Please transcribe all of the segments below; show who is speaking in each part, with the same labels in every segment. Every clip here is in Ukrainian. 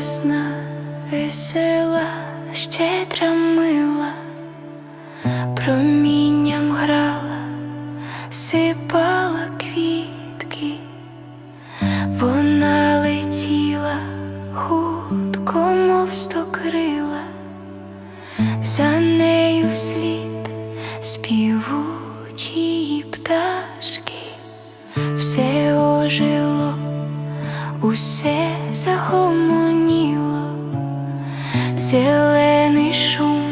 Speaker 1: весна весела, щедра мила, промінням грала, сипала квітки, вона летіла, хутко, мов стокрила, за нею вслід співу. Усе загомоніло, зелений шум,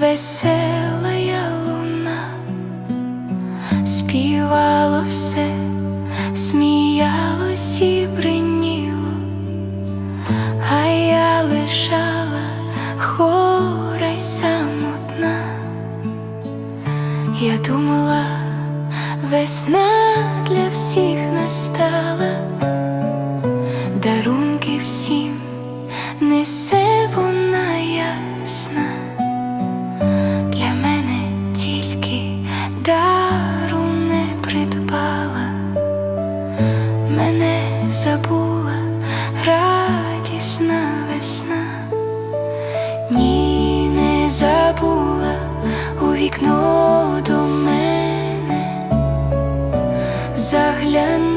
Speaker 1: весела я луна, співало все, сміялось і бриніло, а я лежала хора й самотна. Я думала, весна для всіх настала, дарунки всім. Несе вона ясна, для мене тільки дару не придбала, мене забула радісна весна. Ні, не забула у вікно до мене, заглянули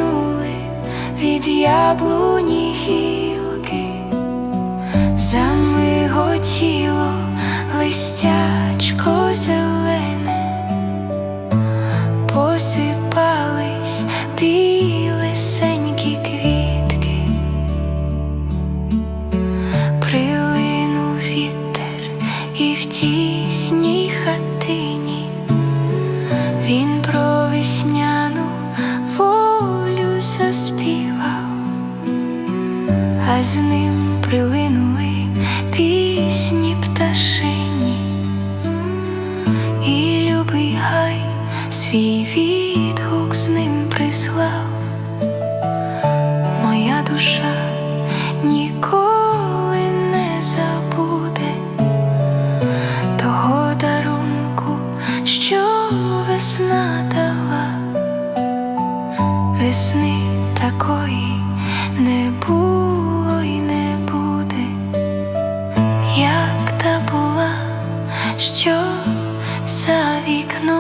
Speaker 1: від яблуні гілки, замиготіло листячко зелене, посипались білесенькі квітки. Прилинув вітер і в тісній хатині а з ним прилинули пісні пташині, і любий гай свій відгук з ним прислав, моя душа ніколи не забуде того дарунку, що весна дала, весни такої не було за вікном